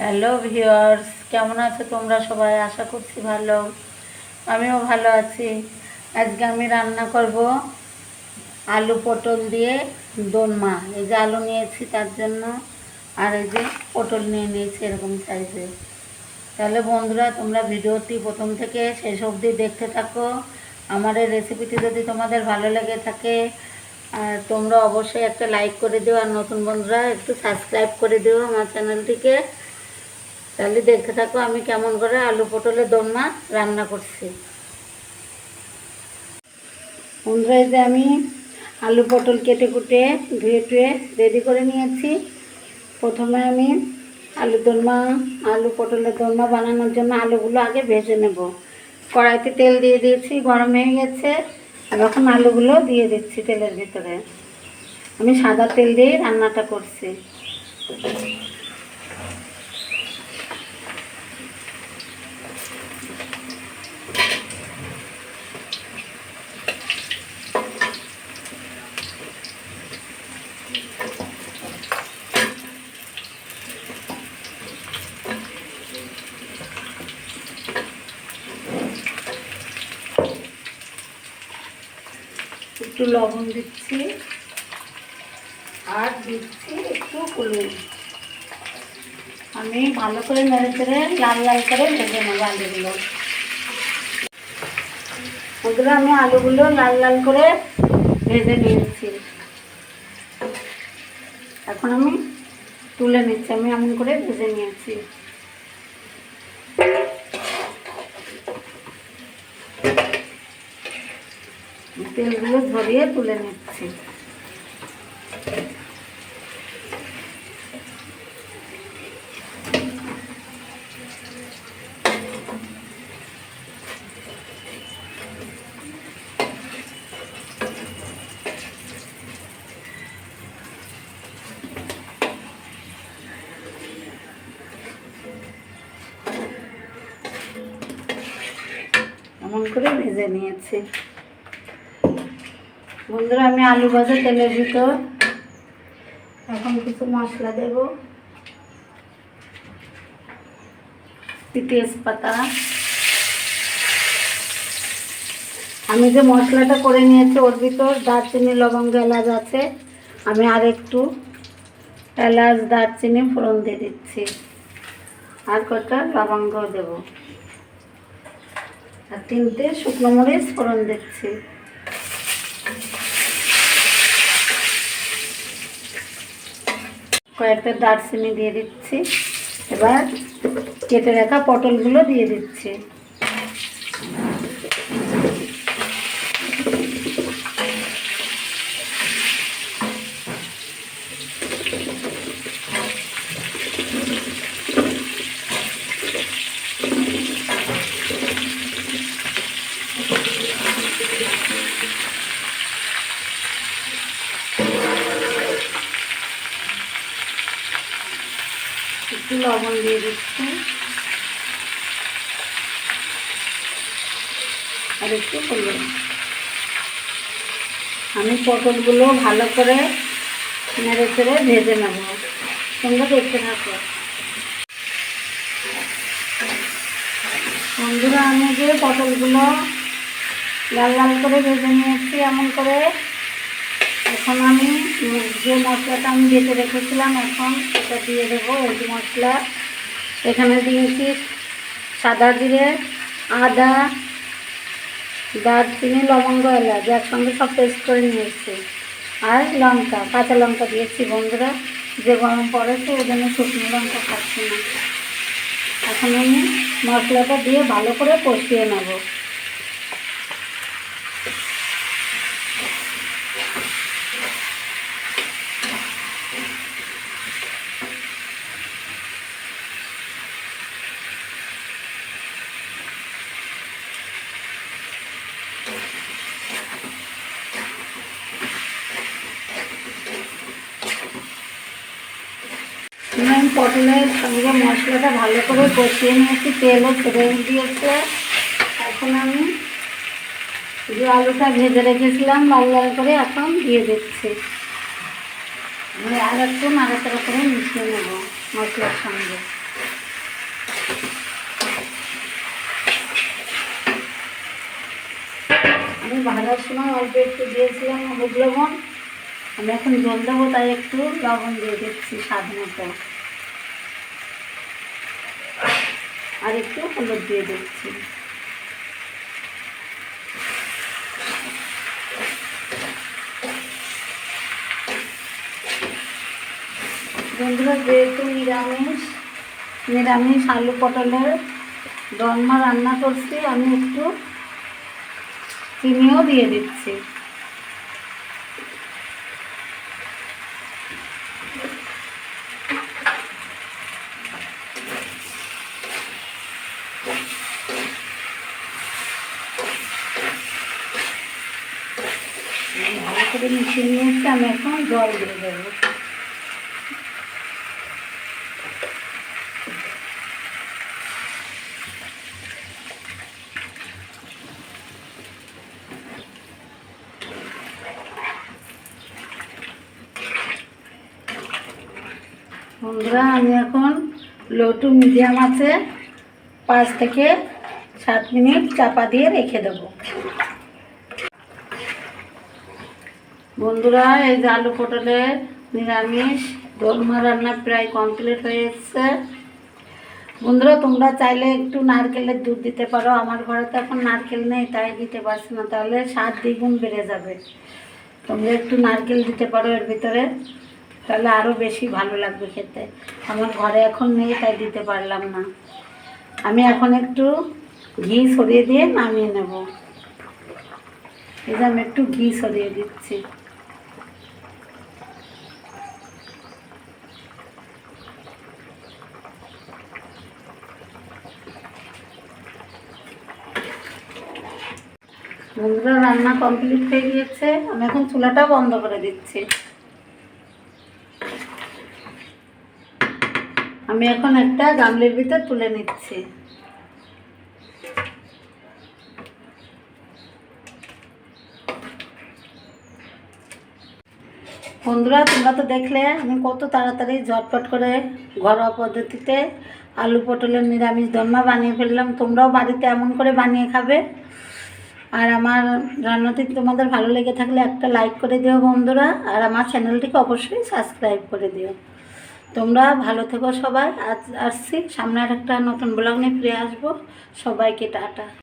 Hello viewers কেমন আছো তোমরা সবাই? আশা করছি ভালো। আমিও ভালো আছি। আজকে আমি রান্না করব আলু পটল দিয়ে দোনমা এই যে আলু নিয়েছি তার জন্য, আর এই যে পটল নিয়ে নিয়েছি এরকম সাইজে তাহলে বন্ধুরা, তোমরা ভিডিওটি প্রথম থেকে শেষ অবধি দেখতে থাকো। আমার এই রেসিপিটি যদি তোমাদের ভালো লেগে থাকে, আর তোমরা অবশ্যই একটা লাইক করে দিও। আর নতুন বন্ধুরা, একটু সাবস্ক্রাইব করে দিও আমার চ্যানেলটিকে তাহলে দেখতে থাকো আমি কেমন করে আলু পটলের দোরমা রান্না করছি। বন্ধুরা আমি আলু পটল কেটে কুটে ধুয়ে টুয়ে রেডি করে নিয়েছি। প্রথমে আমি আলু দোলমা আলু পটলের দোরমা বানানোর জন্য আলুগুলো আগে ভেজে নেব। কড়াইতে তেল দিয়ে দিয়েছি, গরম হয়ে গেছে। আর এখন আলুগুলো দিয়ে দিচ্ছি তেলের ভিতরে। আমি সাদা তেল দিয়ে রান্নাটা করছি। একটু লবণ দিচ্ছি। আর দিচ্ছি একটু হলুদ। আমি ভালো করে নেড়ে চেড়ে লাল লাল করে ভেজে নেব আলুগুলো। ওগুলো আমি আলুগুলো লাল লাল করে ভেজে নিয়েছি। এখন আমি তুলে নিচ্ছি, আমি এমন করে ভেজে নিয়েছি। তেলগুলো ঝরিয়ে তুলে নিচ্ছি। করে ভেজে নিয়েছি। বন্ধুরা, আমি আলু ভাজা, তেলের ভিতর এখন কিছু মশলা দেব। তেজপাতা। আমি যে মশলাটা করে নিয়েছি, ওর ভিতর দারচিনি, লবঙ্গ, এলাচ আছে। আমি আর একটু এলাচ, দারচিনি, ফোড়ন দিয়ে দিচ্ছি। আর কটা লবঙ্গ দেব। আর তিনটে শুকনো মরিচ, ফোড়ন দিচ্ছি। কয়েকটা দারচিনি দিয়ে দিচ্ছি। এবার কেটে রাখা পটলগুলো দিয়ে দিচ্ছি। একটু লবণ দিয়ে দিচ্ছি। আর একটু হলুদ। আমি পটলগুলো ভালো করে নেড়ে চেড়ে ভেজে নেব। তোমরা দেখতে থাকো। বন্ধুরা, আমি যে পটলগুলো লাল লাল করে ভেজে নিয়েছি, এমন করে এখন আমি যে মশলাটা আমি বেটে রেখেছিলাম, এখন এটা দিয়ে দেবো এই মশলা। এখানে দিয়েছি সাদা জিরে, আদা, দারচিনি, লবঙ্গ, এলাচ। একসঙ্গে সব পেস্ট করে নিয়েছি। আর লঙ্কা, কাঁচা লঙ্কা দিয়েছি বন্ধুরা। যে গরম পড়েছে ওই জন্য শুকনো লঙ্কা খাচ্ছি না। এখন আমি মশলাটা দিয়ে ভালো করে কষিয়ে নেব। আমি পটলের সঙ্গে মশলাটা ভালো করে কষিয়ে নিয়েছি তেলও ছেড়ে দিয়েছে। এখন আমি শুধু আলুটা ভেজে রেখেছিলাম, লাল লাল করে এখন দিয়ে দিচ্ছি। আর একটু নাড়াচাড়া করে মিশিয়ে নেব মশলার সঙ্গে। আমি ভাজার সময় অল্প একটু দিয়েছিলাম হলুদ লবণ। আমি এখন জল দেবো, তাই একটু লবণ দিয়ে দিচ্ছি স্বাদ মতো। আর একটু হলুদ দিয়ে দিচ্ছি। বন্ধুরা, যেহেতু নিরামিষ নিরামিষ আলু পটলের দরমা রান্না করছি, আমি একটু চিনিও দিয়ে দিচ্ছি। ভালো করে মিশিয়ে নিয়েছি, আমি এখন জল দিয়ে দেবো। বন্ধুরা, আমি এখন লো টু মিডিয়াম আছে, পাঁচ থেকে সাত মিনিট চাপা দিয়ে রেখে দেবো। বন্ধুরা, এই যে আলু পটলের নিরামিষ, দোলমা রান্না প্রায় কমপ্লিট হয়ে এসছে। বন্ধুরা, তোমরা চাইলে একটু নারকেলের দুধ দিতে পারো। আমার ঘরে তো এখন নারকেল নেই, তাই দিতে পারছি না। তাহলে স্বাদ দ্বিগুণ বেড়ে যাবে। তোমরা একটু নারকেল দিতে পারো এর ভিতরে। তাহলে আরও বেশি ভালো লাগবে খেতে। আমার ঘরে এখন নেই, তাই দিতে পারলাম না। আমি এখন একটু ঘি সরিয়ে দিয়ে নামিয়ে নেব। যে আমি একটু ঘি সরিয়ে দিচ্ছি। বন্ধুরা, রান্না কমপ্লিট হয়ে গিয়েছে। আমি এখন চুলাটা বন্ধ করে দিচ্ছি। আমি এখন একটা গামলির ভিতর তুলে নিচ্ছি। বন্ধুরা, তোমরা তো দেখলে, আমি কত তাড়াতাড়ি ঝটপট করে ঘরোয়া পদ্ধতিতে আলু পটলের নিরামিষ দরমা বানিয়ে ফেললাম। তোমরাও বাড়িতে এমন করে বানিয়ে খাবে। আর আমার রান্নাটি তোমাদের ভালো লেগে থাকলে একটা লাইক করে দিও বন্ধুরা, আর আমার চ্যানেলটিকে অবশ্যই সাবস্ক্রাইব করে দিও। তোমরা ভালো থেকো সবাই। আজ আসছি। সামনে আর একটা নতুন ব্লগ নিয়ে ফিরে আসব। সবাইকে টাটা।